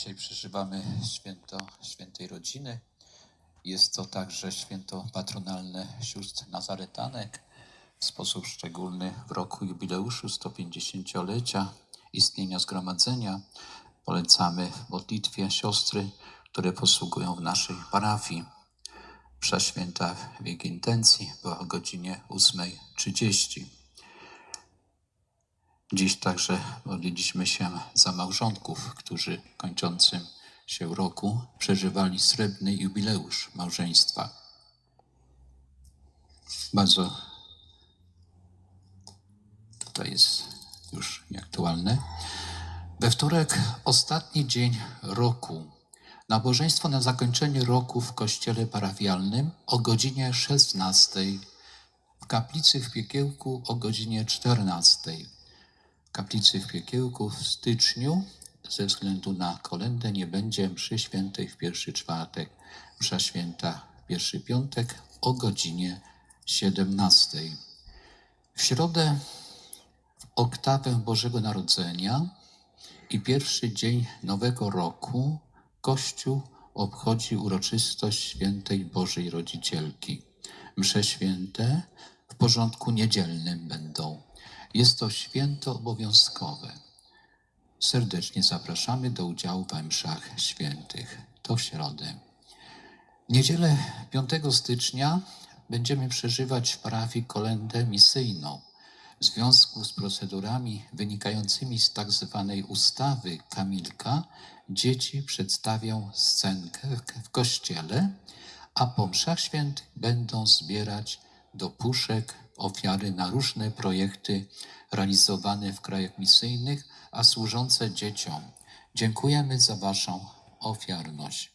Dzisiaj przeżywamy święto świętej rodziny. Jest to także święto patronalne sióstr Nazaretanek. W sposób szczególny w roku jubileuszu 150-lecia istnienia zgromadzenia polecamy w modlitwie siostry, które posługują w naszej parafii. Msza święta w jej intencji była o godzinie 8.30. Dziś także modliliśmy się za małżonków, którzy kończącym się roku przeżywali srebrny jubileusz małżeństwa. Bardzo to jest już nieaktualne. We wtorek, ostatni dzień roku. Nabożeństwo na zakończenie roku w kościele parafialnym o godzinie 16, w kaplicy w Piekiełku o godzinie 14 kaplicy w Piekiełku w styczniu ze względu na kolendę nie będzie mszy świętej w pierwszy czwartek, msza święta w pierwszy piątek o godzinie 17. W środę w oktawę Bożego Narodzenia i pierwszy dzień Nowego Roku Kościół obchodzi uroczystość świętej Bożej Rodzicielki. Msze święte w porządku niedzielnym będą. Jest to święto obowiązkowe. Serdecznie zapraszamy do udziału w mszach świętych. To w środę. Niedzielę 5 stycznia będziemy przeżywać w parafii kolendę misyjną. W związku z procedurami wynikającymi z tak zwanej ustawy Kamilka, dzieci przedstawią scenkę w kościele, a po mszach świętych będą zbierać do puszek ofiary na różne projekty realizowane w krajach misyjnych, a służące dzieciom. Dziękujemy za Waszą ofiarność.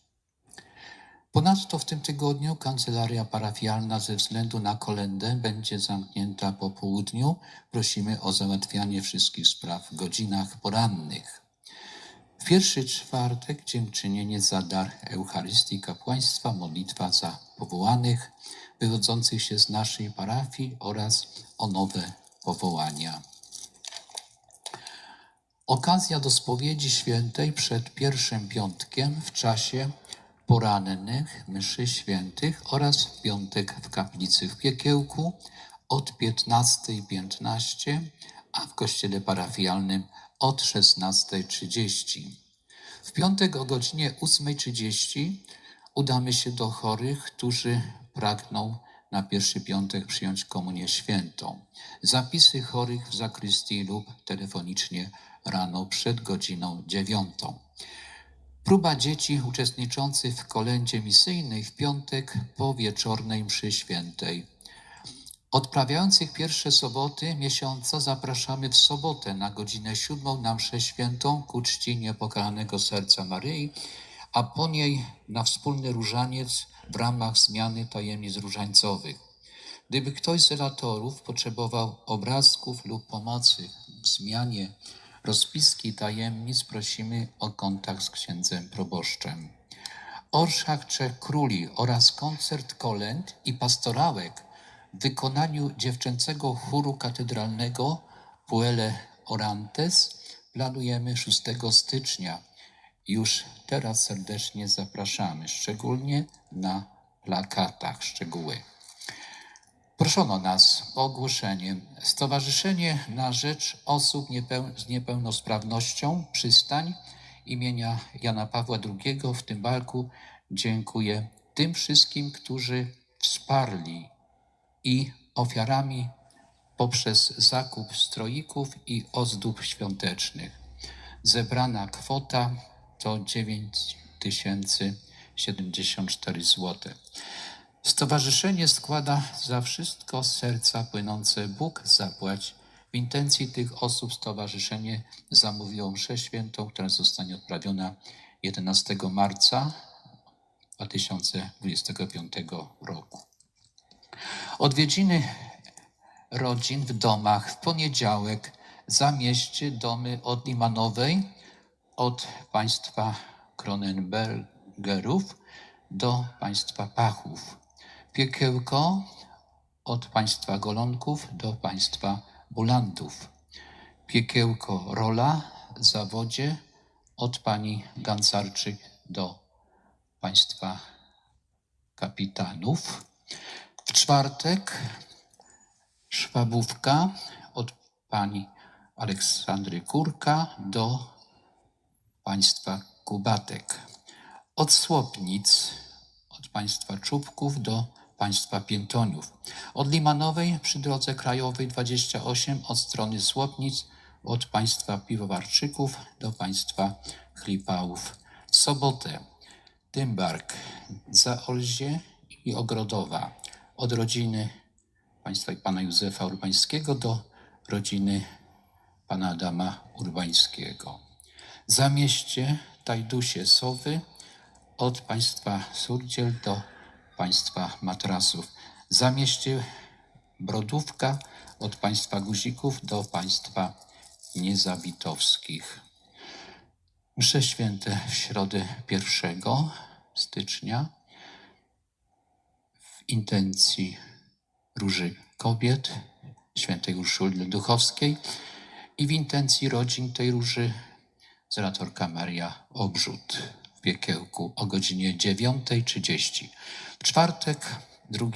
Ponadto w tym tygodniu kancelaria parafialna ze względu na kolendę będzie zamknięta po południu. Prosimy o załatwianie wszystkich spraw w godzinach porannych. W pierwszy czwartek dziękczynienie za dar Eucharystii Kapłaństwa, modlitwa za powołanych, wywodzących się z naszej parafii oraz o nowe powołania. Okazja do spowiedzi świętej przed pierwszym piątkiem w czasie porannych mszy świętych oraz w piątek w kaplicy w Piekiełku od 15.15, a w kościele parafialnym od 16.30. W piątek o godzinie 8.30 udamy się do chorych, którzy pragną na pierwszy piątek przyjąć komunię świętą. Zapisy chorych w zakrystii lub telefonicznie rano przed godziną dziewiątą. Próba dzieci uczestniczących w kolędzie misyjnej w piątek po wieczornej mszy świętej. Odprawiających pierwsze soboty miesiąca zapraszamy w sobotę na godzinę siódmą na mszę świętą ku czci niepokalanego serca Maryi, a po niej na wspólny różaniec w ramach zmiany tajemnic różańcowych. Gdyby ktoś z relatorów potrzebował obrazków lub pomocy w zmianie rozpiski tajemnic, prosimy o kontakt z księdzem proboszczem. Orszak Trzech Króli oraz koncert kolęd i pastorałek w wykonaniu dziewczęcego chóru katedralnego Puele Orantes planujemy 6 stycznia. Już teraz serdecznie zapraszamy, szczególnie na plakatach szczegóły. Proszono nas o ogłoszenie. Stowarzyszenie na Rzecz Osób Niepeł- z Niepełnosprawnością Przystań imienia Jana Pawła II w tym barku dziękuję tym wszystkim, którzy wsparli i ofiarami poprzez zakup stroików i ozdób świątecznych. Zebrana kwota to 9074 zł. Stowarzyszenie składa za wszystko z serca płynące Bóg zapłać. W intencji tych osób stowarzyszenie zamówiło mszę świętą, która zostanie odprawiona 11 marca 2025 roku. Odwiedziny rodzin w domach w poniedziałek zamieście domy od Limanowej, od państwa Kronenbergerów do państwa Pachów. Piekiełko od państwa Golonków do państwa Bulantów. Piekiełko Rola, Zawodzie od pani Gancarczyk do państwa kapitanów. W czwartek Szwabówka od pani Aleksandry Kurka do państwa Kubatek. Od Słopnic od państwa Czubków do państwa Piętoniów. Od Limanowej przy drodze krajowej 28 od strony Słopnic od państwa Piwowarczyków do państwa Chlipałów. W sobotę Dymbark, Zaolzie i Ogrodowa od rodziny państwa i pana Józefa Urbańskiego do rodziny pana Adama Urbańskiego. Zamieście Tajdusie Sowy od państwa Surdziel do państwa Matrasów. Zamieście Brodówka od państwa Guzików do państwa Niezabitowskich. Msze święte w środę 1 stycznia w intencji Róży Kobiet świętej Urszuli Duchowskiej i w intencji rodzin tej Róży zelatorka Maria Obrzut w Piekiełku o godzinie 9.30. W czwartek 2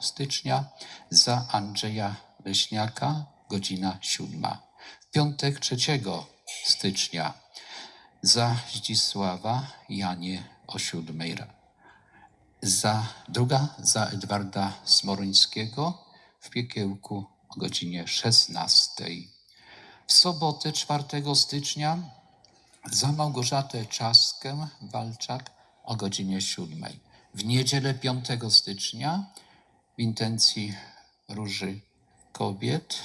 stycznia za Andrzeja Leśniaka godzina 7. W piątek 3 stycznia za Zdzisława Janie o 7 za druga za Edwarda Smorońskiego w Piekiełku o godzinie 16. W sobotę 4 stycznia za Małgorzatę Czaskę Walczak o godzinie 7. W niedzielę 5 stycznia w intencji Róży Kobiet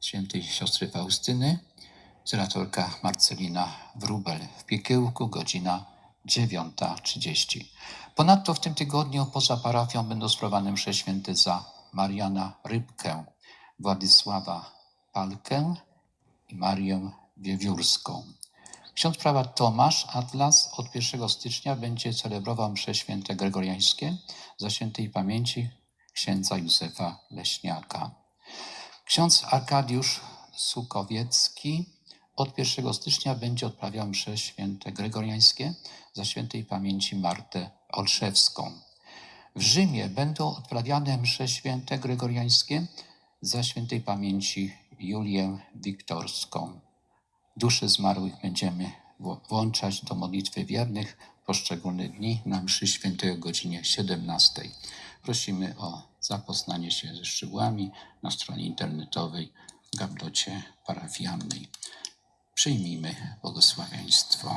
świętej siostry Faustyny Senatorka Marcelina Wrubel w Piekiełku, godzina 9.30. Ponadto w tym tygodniu poza parafią będą sprawowane msze święte za Mariana Rybkę, Władysława Palkę i Marię Wiewiórską. Ksiądz prawa Tomasz Atlas od 1 stycznia będzie celebrował msze święte gregoriańskie za świętej pamięci księdza Józefa Leśniaka. Ksiądz Arkadiusz Sukowiecki od 1 stycznia będzie odprawiał msze święte gregoriańskie za świętej pamięci Martę Olszewską. W Rzymie będą odprawiane msze święte gregoriańskie za świętej pamięci Julię Wiktorską. Dusze zmarłych będziemy włączać do modlitwy wiernych w poszczególne dni na mszy świętej o godzinie 17. Prosimy o zapoznanie się ze szczegółami na stronie internetowej w gablocie parafialnej. Przyjmijmy błogosławieństwo.